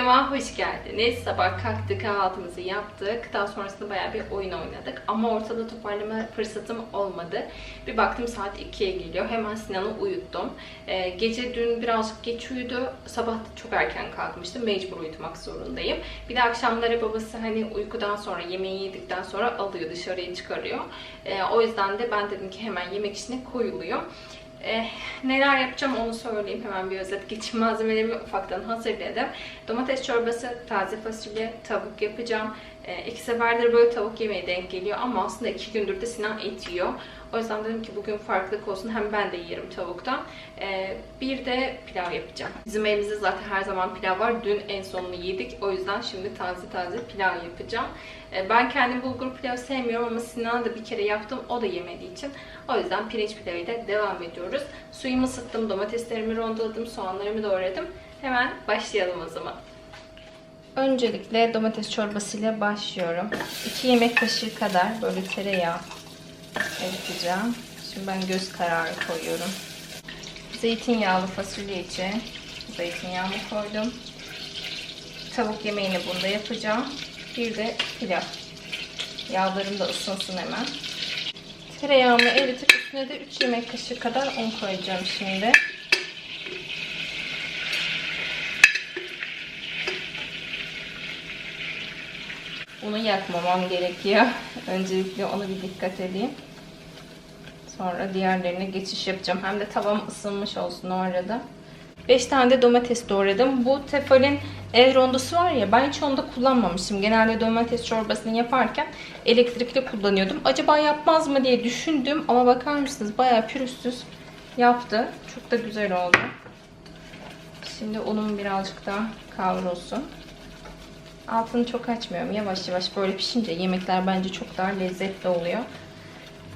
Videoma hoş geldiniz. Sabah kalktık, kahvaltımızı yaptık. Daha sonrasında bayağı bir oyun oynadık. Ama ortada toparlama fırsatım olmadı. Bir baktım saat 2'ye geliyor. Hemen Sinan'ı uyuttum. Ee, gece dün birazcık geç uyudu. Sabah da çok erken kalkmıştım. Mecbur uyutmak zorundayım. Bir de akşamları babası hani uykudan sonra, yemeği yedikten sonra alıyor, dışarıya çıkarıyor. Ee, o yüzden de ben dedim ki hemen yemek işine koyuluyor. Eh, neler yapacağım onu söyleyeyim. Hemen bir özet geçeyim. Malzemelerimi ufaktan hazırladım. Domates çorbası, taze fasulye, tavuk yapacağım. Eh, iki seferdir böyle tavuk yemeği denk geliyor ama aslında iki gündür de Sinan et yiyor. O yüzden dedim ki bugün farklılık olsun. Hem ben de yerim tavuktan. Eh, bir de pilav yapacağım. Bizim evimizde zaten her zaman pilav var. Dün en sonunu yedik. O yüzden şimdi taze taze pilav yapacağım. Eh, ben kendim bulgur pilavı sevmiyorum ama Sinan'a da bir kere yaptım. O da yemediği için. O yüzden pirinç pilavıyla devam ediyoruz. Suyumu ısıttım, domateslerimi rondaladım, soğanlarımı doğradım. Hemen başlayalım o zaman. Öncelikle domates çorbasıyla başlıyorum. 2 yemek kaşığı kadar böyle tereyağı eriteceğim. Şimdi ben göz kararı koyuyorum. Zeytinyağlı fasulye için zeytinyağını koydum. Tavuk yemeğini bunda yapacağım. Bir de pilav. Yağlarım da ısınsın hemen. Tereyağımı eritip üstüne de 3 yemek kaşığı kadar un koyacağım şimdi. Unu yakmamam gerekiyor. Öncelikle onu bir dikkat edeyim. Sonra diğerlerine geçiş yapacağım. Hem de tavam ısınmış olsun o arada. 5 tane de domates doğradım. Bu Tefal'in el rondosu var ya ben hiç onda kullanmamıştım. Genelde domates çorbasını yaparken elektrikli kullanıyordum. Acaba yapmaz mı diye düşündüm ama bakar mısınız bayağı pürüzsüz yaptı. Çok da güzel oldu. Şimdi unum birazcık daha kavrulsun. Altını çok açmıyorum. Yavaş yavaş böyle pişince yemekler bence çok daha lezzetli oluyor.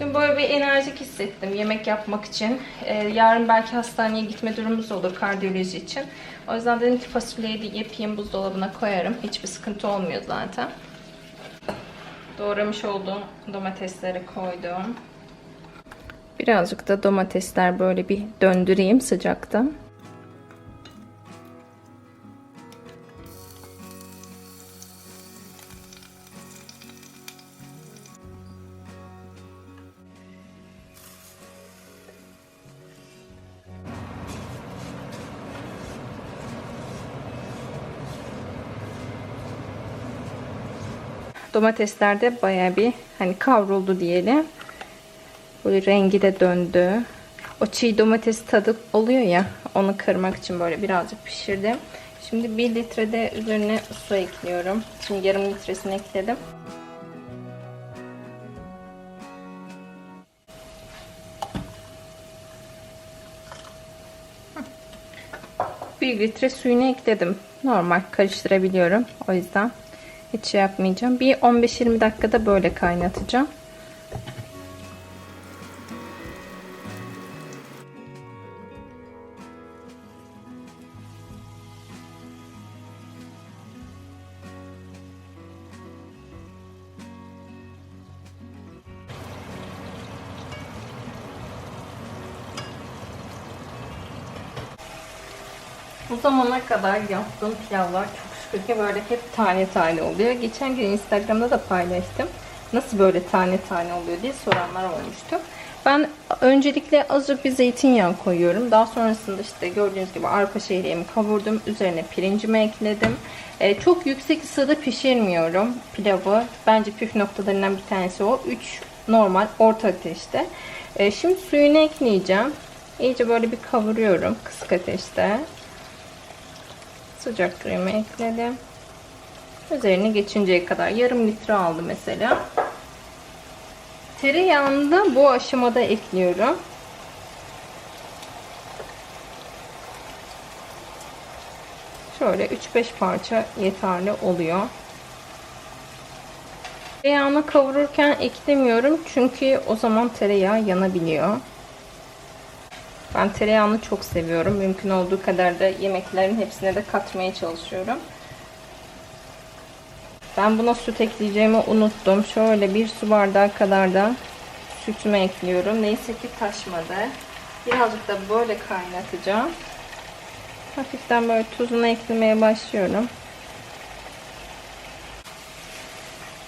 Bugün böyle bir enerjik hissettim yemek yapmak için. Ee, yarın belki hastaneye gitme durumumuz olur kardiyoloji için. O yüzden dedim ki fasulyeyi de yapayım buzdolabına koyarım. Hiçbir sıkıntı olmuyor zaten. Doğramış olduğum domatesleri koydum. Birazcık da domatesler böyle bir döndüreyim sıcakta. Domatesler de baya bir hani kavruldu diyelim. Böyle rengi de döndü. O çiğ domates tadı oluyor ya onu kırmak için böyle birazcık pişirdim. Şimdi 1 litre de üzerine su ekliyorum. Şimdi yarım litresini ekledim. Bir litre suyunu ekledim. Normal karıştırabiliyorum. O yüzden hiç şey yapmayacağım. Bir 15-20 dakikada böyle kaynatacağım. Bu zamana kadar yaptığım pilavlar çok ki böyle hep tane tane oluyor. Geçen gün Instagram'da da paylaştım. Nasıl böyle tane tane oluyor diye soranlar olmuştu. Ben öncelikle azıcık bir zeytinyağı koyuyorum. Daha sonrasında işte gördüğünüz gibi arpa şehriyemi kavurdum. Üzerine pirincimi ekledim. Ee, çok yüksek ısıda pişirmiyorum pilavı. Bence püf noktalarından bir tanesi o. 3 normal orta ateşte. Ee, şimdi suyunu ekleyeceğim. İyice böyle bir kavuruyorum kısık ateşte. Sıcak kremi ekledim. Üzerine geçinceye kadar yarım litre aldı mesela. Tereyağını da bu aşamada ekliyorum. Şöyle 3-5 parça yeterli oluyor. Tereyağını kavururken eklemiyorum çünkü o zaman tereyağı yanabiliyor. Ben tereyağını çok seviyorum. Mümkün olduğu kadar da yemeklerin hepsine de katmaya çalışıyorum. Ben buna süt ekleyeceğimi unuttum. Şöyle bir su bardağı kadar da sütümü ekliyorum. Neyse ki taşmadı. Birazcık da böyle kaynatacağım. Hafiften böyle tuzunu eklemeye başlıyorum.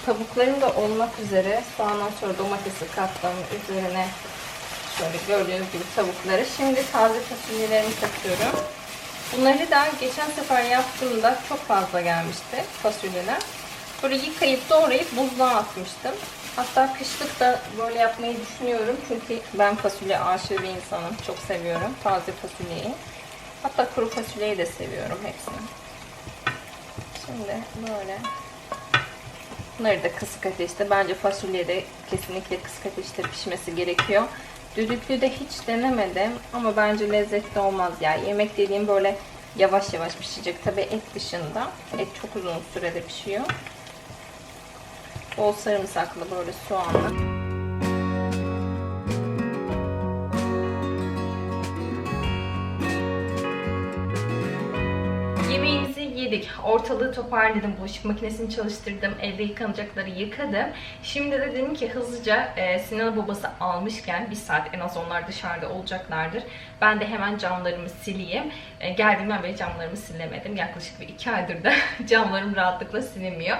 Tavuklarım da olmak üzere soğandan sonra domatesi kattım. Üzerine şöyle gördüğünüz gibi tavukları. Şimdi taze fasulyelerimi katıyorum. Bunları da geçen sefer yaptığımda çok fazla gelmişti fasulyeler. Böyle yıkayıp doğrayıp buzluğa atmıştım. Hatta kışlık da böyle yapmayı düşünüyorum. Çünkü ben fasulye aşığı bir insanım. Çok seviyorum taze fasulyeyi. Hatta kuru fasulyeyi de seviyorum hepsini. Şimdi böyle Bunları da kısık ateşte. Bence fasulye de kesinlikle kısık ateşte pişmesi gerekiyor. Düdüklü de hiç denemedim ama bence lezzetli olmaz ya. Yemek dediğim böyle yavaş yavaş pişecek. Tabii et dışında. Et çok uzun sürede pişiyor. Bol sarımsaklı böyle soğanlı. Ortalığı toparladım. Bulaşık makinesini çalıştırdım. Evde yıkanacakları yıkadım. Şimdi de dedim ki hızlıca e, Sinan'ın babası almışken bir saat en az onlar dışarıda olacaklardır. Ben de hemen camlarımı sileyim. E, geldiğimden beri camlarımı silemedim. Yaklaşık bir iki aydır da camlarım rahatlıkla silinmiyor.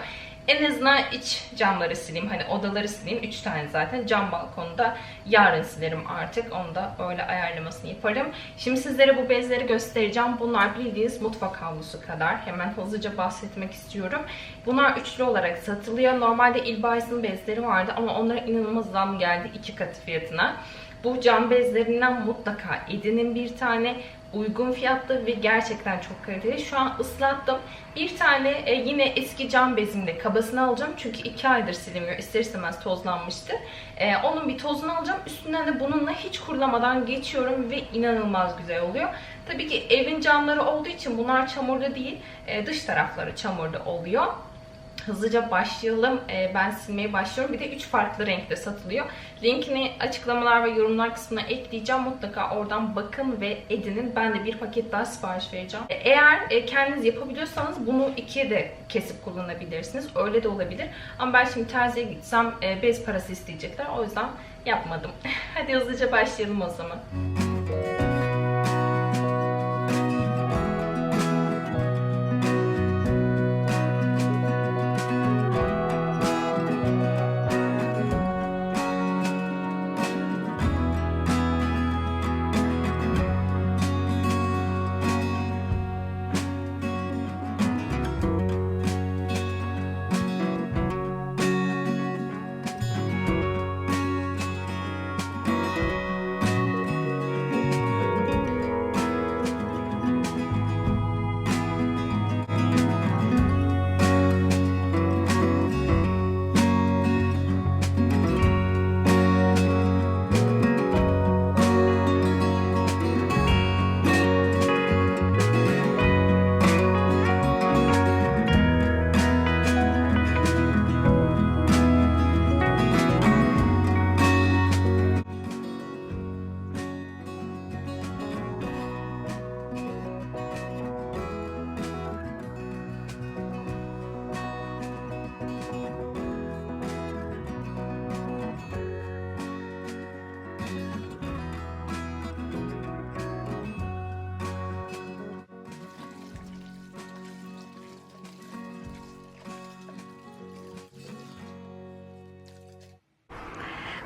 En azından iç camları sileyim. Hani odaları sileyim. Üç tane zaten. Cam balkonda yarın silerim artık. Onu da öyle ayarlamasını yaparım. Şimdi sizlere bu bezleri göstereceğim. Bunlar bildiğiniz mutfak havlusu kadar. Hemen hızlıca bahsetmek istiyorum. Bunlar üçlü olarak satılıyor. Normalde İlbayis'in bezleri vardı ama onlara inanılmaz zam geldi. iki katı fiyatına. Bu cam bezlerinden mutlaka edinin bir tane uygun fiyatlı ve gerçekten çok kaliteli. Şu an ıslattım. Bir tane e, yine eski cam bezimle kabasını alacağım. Çünkü iki aydır silinmiyor. İster istemez tozlanmıştı. E, onun bir tozunu alacağım. Üstünden de bununla hiç kurulamadan geçiyorum ve inanılmaz güzel oluyor. Tabii ki evin camları olduğu için bunlar çamurda değil. E, dış tarafları çamurda oluyor hızlıca başlayalım. Ee, ben silmeye başlıyorum. Bir de 3 farklı renkte satılıyor. Linkini açıklamalar ve yorumlar kısmına ekleyeceğim. Mutlaka oradan bakın ve edinin. Ben de bir paket daha sipariş vereceğim. Ee, Eğer e, kendiniz yapabiliyorsanız bunu ikiye de kesip kullanabilirsiniz. Öyle de olabilir. Ama ben şimdi terziye gitsem e, bez parası isteyecekler. O yüzden yapmadım. Hadi hızlıca başlayalım o zaman.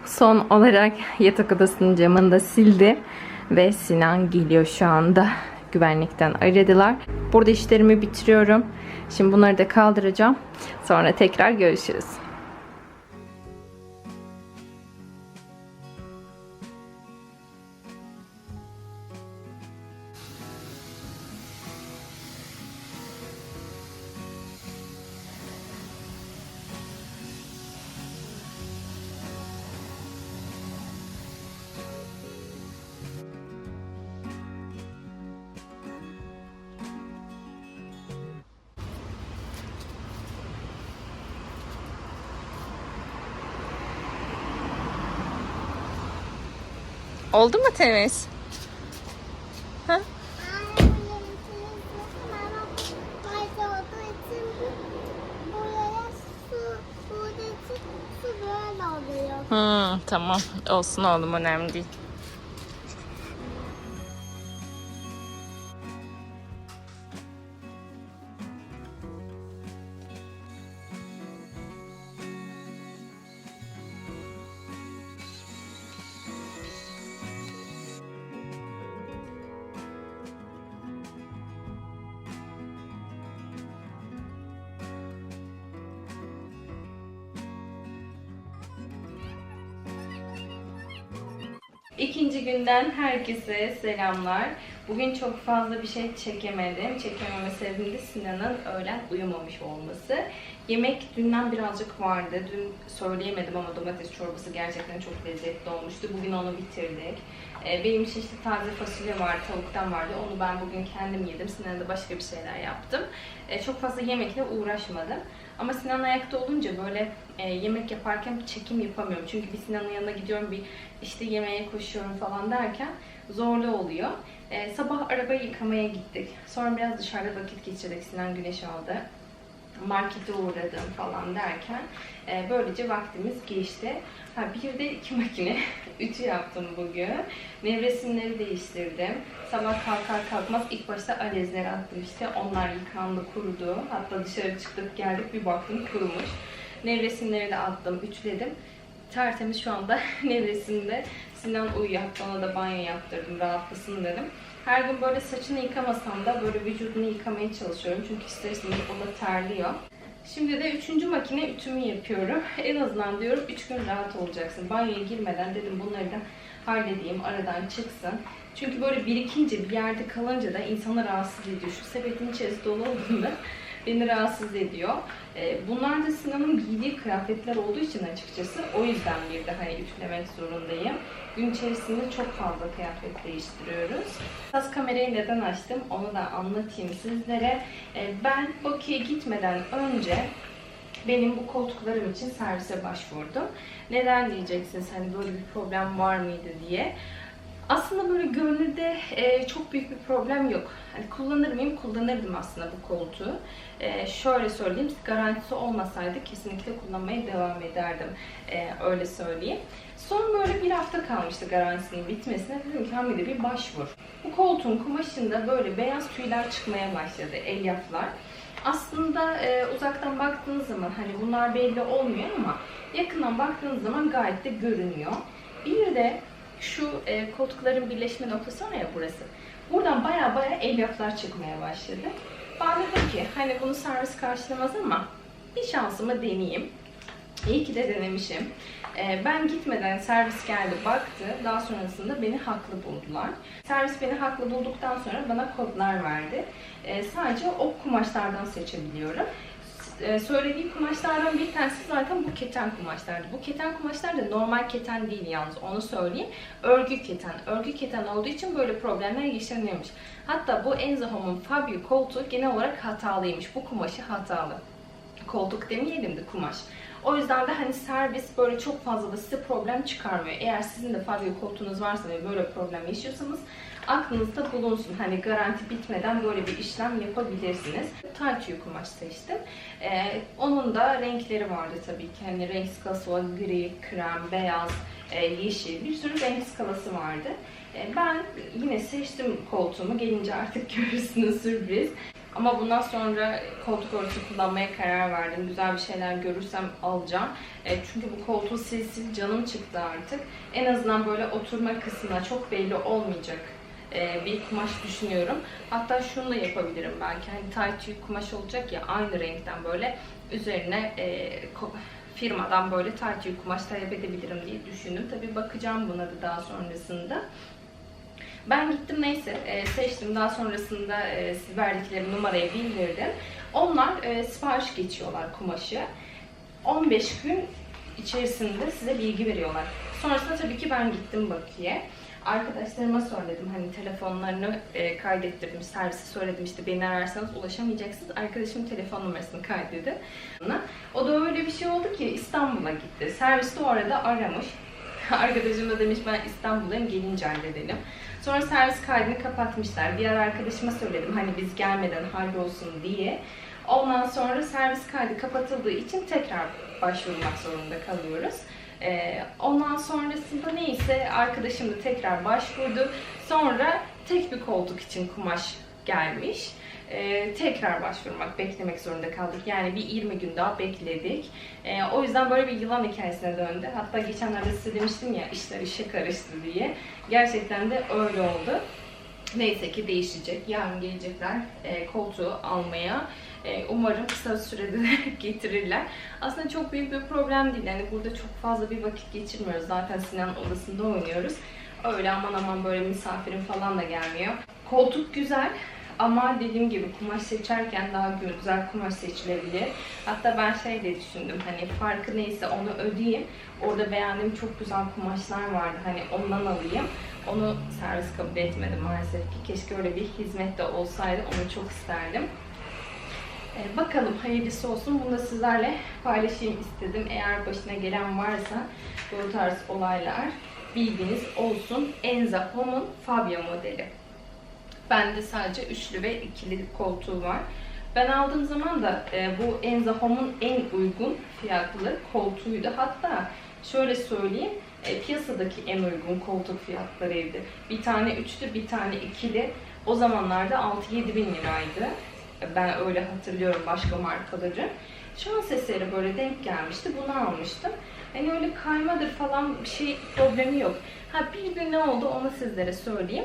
Son olarak yatak odasının camını da sildi. Ve Sinan geliyor şu anda. Güvenlikten aradılar. Burada işlerimi bitiriyorum. Şimdi bunları da kaldıracağım. Sonra tekrar görüşürüz. Oldu mu temiz? Ha? Hmm, tamam. Olsun oğlum önemli değil. Herkese selamlar. Bugün çok fazla bir şey çekemedim. Çekememe sebebim de Sinan'ın öğlen uyumamış olması. Yemek dünden birazcık vardı. Dün söyleyemedim ama domates çorbası gerçekten çok lezzetli olmuştu. Bugün onu bitirdik. Ee, Benim için işte taze fasulye vardı, tavuktan vardı. Onu ben bugün kendim yedim. Sinan'a da başka bir şeyler yaptım. Ee, Çok fazla yemekle uğraşmadım. Ama Sinan ayakta olunca böyle e, yemek yaparken çekim yapamıyorum. Çünkü bir Sinan'ın yanına gidiyorum, bir işte yemeğe koşuyorum falan derken zorlu oluyor. Ee, sabah arabayı yıkamaya gittik. Sonra biraz dışarıda vakit geçirdik. Sinan güneş aldı. Markete uğradım falan derken e, böylece vaktimiz geçti. Ha, bir de iki makine ütü yaptım bugün. Nevresimleri değiştirdim. Sabah kalkar kalkmaz ilk başta alezleri attım işte. Onlar yıkandı, kurudu. Hatta dışarı çıktık geldik bir baktım kurumuş. Nevresimleri de attım, ütüledim. Tertemiz şu anda nevresimde. Sinan uyuyor. Hatta ona da banyo yaptırdım rahatlasın dedim. Her gün böyle saçını yıkamasam da böyle vücudunu yıkamaya çalışıyorum. Çünkü ister istemez o da terliyor. Şimdi de üçüncü makine ütümü yapıyorum. En azından diyorum 3 gün rahat olacaksın. Banyoya girmeden dedim bunları da halledeyim, aradan çıksın. Çünkü böyle birikince bir yerde kalınca da insanı rahatsız ediyor. Şu sepetin içerisi dolu olduğunda beni rahatsız ediyor. Ee, Bunlar da Sinan'ın giydiği kıyafetler olduğu için açıkçası o yüzden bir de hani ütülemek zorundayım. Gün içerisinde çok fazla kıyafet değiştiriyoruz. Biraz kamerayı neden açtım onu da anlatayım sizlere. Ee, Ben Bakü'ye gitmeden önce benim bu koltuklarım için servise başvurdum. Neden diyeceksiniz hani böyle bir problem var mıydı diye. Aslında böyle görünürde e, çok büyük bir problem yok. Hani kullanır mıyım? Kullanırdım aslında bu koltuğu. E, şöyle söyleyeyim, garantisi olmasaydı kesinlikle kullanmaya devam ederdim. E, öyle söyleyeyim. Son böyle bir hafta kalmıştı garantisinin bitmesine. Dedim ki Hamide bir başvur. Bu koltuğun kumaşında böyle beyaz tüyler çıkmaya başladı, elyaflar. Aslında e, uzaktan baktığınız zaman hani bunlar belli olmuyor ama yakından baktığınız zaman gayet de görünüyor. Bir de şu e, koltukların birleşme noktası var ya burası. Buradan baya baya elyaflar çıkmaya başladı. Ben dedim ki hani bunu servis karşılamaz ama bir şansımı deneyeyim. İyi ki de denemişim. E, ben gitmeden servis geldi baktı. Daha sonrasında beni haklı buldular. Servis beni haklı bulduktan sonra bana kodlar verdi. E, sadece o kumaşlardan seçebiliyorum söylediği kumaşlardan bir tanesi zaten bu keten kumaşlardı. Bu keten kumaşlar da normal keten değil yalnız onu söyleyeyim. Örgü keten. Örgü keten olduğu için böyle problemler yaşanıyormuş. Hatta bu Enzo Home'un Fabio koltuğu genel olarak hatalıymış. Bu kumaşı hatalı. Koltuk demeyelim de kumaş. O yüzden de hani servis böyle çok fazla da size problem çıkarmıyor. Eğer sizin de Fabio koltuğunuz varsa ve böyle problem yaşıyorsanız aklınızda bulunsun. Hani garanti bitmeden böyle bir işlem yapabilirsiniz. Taytüyü kumaş seçtim. Ee, onun da renkleri vardı tabii ki. Hani renk skalası var. Gri, krem, beyaz, e, yeşil. Bir sürü renk skalası vardı. E, ben yine seçtim koltuğumu. Gelince artık görürsünüz sürpriz. Ama bundan sonra koltuk örtüsü kullanmaya karar verdim. Güzel bir şeyler görürsem alacağım. E, çünkü bu koltuğu sil sil canım çıktı artık. En azından böyle oturma kısmına çok belli olmayacak e, bir kumaş düşünüyorum. Hatta şunu da yapabilirim belki. Hani tight kumaş olacak ya aynı renkten böyle üzerine e, firmadan böyle tight tüy kumaş talep edebilirim diye düşündüm. Tabii bakacağım buna da daha sonrasında. Ben gittim neyse e, seçtim. Daha sonrasında e, verdikleri numarayı bildirdim. Onlar e, sipariş geçiyorlar kumaşı. 15 gün içerisinde size bilgi veriyorlar. Sonrasında tabii ki ben gittim Bakü'ye. Arkadaşlarıma söyledim hani telefonlarını e, kaydettirdim. Servise söyledim işte beni ararsanız ulaşamayacaksınız. Arkadaşımın telefon numarasını kaydedin. O da öyle bir şey oldu ki İstanbul'a gitti. Servis de o arada aramış. Arkadaşım da demiş ben İstanbul'dayım gelince halledelim. Sonra servis kaydını kapatmışlar. Diğer arkadaşıma söyledim hani biz gelmeden hallolsun diye. Ondan sonra servis kaydı kapatıldığı için tekrar başvurmak zorunda kalıyoruz. Ee, ondan sonrasında neyse arkadaşım da tekrar başvurdu. Sonra tek bir koltuk için kumaş gelmiş. Ee, tekrar başvurmak, beklemek zorunda kaldık. Yani bir 20 gün daha bekledik. Ee, o yüzden böyle bir yılan hikayesine döndü. Hatta geçenlerde size demiştim ya işler işe karıştı diye. Gerçekten de öyle oldu. Neyse ki değişecek. Yarın gelecekler e, koltuğu almaya. E, umarım kısa sürede de getirirler. Aslında çok büyük bir problem değil. Yani burada çok fazla bir vakit geçirmiyoruz. Zaten Sinan odasında oynuyoruz. Öyle aman aman böyle misafirim falan da gelmiyor. Koltuk güzel ama dediğim gibi kumaş seçerken daha güzel kumaş seçilebilir. Hatta ben şey de düşündüm hani farkı neyse onu ödeyeyim. Orada beğendiğim çok güzel kumaşlar vardı hani ondan alayım. Onu servis kabul etmedi maalesef ki. Keşke öyle bir hizmet de olsaydı onu çok isterdim. Ee, bakalım hayırlısı olsun. Bunu da sizlerle paylaşayım istedim. Eğer başına gelen varsa bu tarz olaylar bilginiz olsun. Enza Home'un Fabia modeli. Bende sadece üçlü ve ikili koltuğu var. Ben aldığım zaman da e, bu Enza Home'un en uygun fiyatlı koltuğuydu. Hatta şöyle söyleyeyim, e, piyasadaki en uygun koltuk fiyatlarıydı. Bir tane üçlü, bir tane ikili. O zamanlarda 6-7 bin liraydı. Ben öyle hatırlıyorum başka markaları. Şans eseri böyle denk gelmişti. Bunu almıştım. Hani öyle kaymadır falan bir şey problemi yok. Ha bir gün ne oldu onu sizlere söyleyeyim.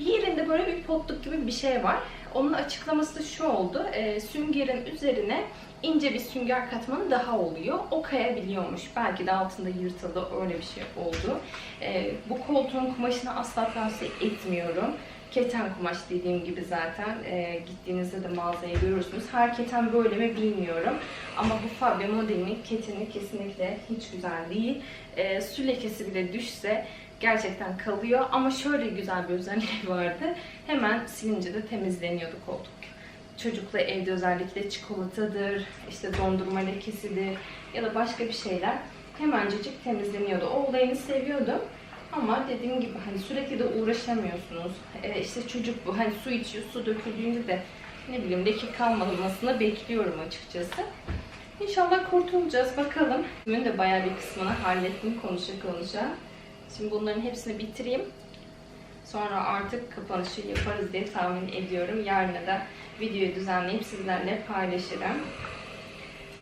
Bir yerinde böyle bir potluk gibi bir şey var. Onun açıklaması şu oldu. E, süngerin üzerine ince bir sünger katmanı daha oluyor. O kayabiliyormuş. Belki de altında yırtıldı. Öyle bir şey oldu. E, bu koltuğun kumaşını asla tavsiye etmiyorum. Keten kumaş dediğim gibi zaten e, gittiğinizde de mağazaya görürsünüz. Her keten böyle mi bilmiyorum. Ama bu Fabia modelinin keteni kesinlikle hiç güzel değil. E, su bile düşse gerçekten kalıyor. Ama şöyle güzel bir özelliği vardı. Hemen silince de temizleniyordu koltuk. Çocukla evde özellikle çikolatadır, işte dondurma lekesidir ya da başka bir şeyler hemencecik temizleniyordu. O olayını seviyordum. Ama dediğim gibi hani sürekli de uğraşamıyorsunuz. Ee, işte çocuk bu hani su içiyor, su döküldüğünde de ne bileyim leke kalmamasını bekliyorum açıkçası. İnşallah kurtulacağız bakalım. Bugün de bayağı bir kısmını hallettim konuşa konuşa. Şimdi bunların hepsini bitireyim. Sonra artık kapanışı yaparız diye tahmin ediyorum. Yarına da videoyu düzenleyip sizlerle paylaşırım.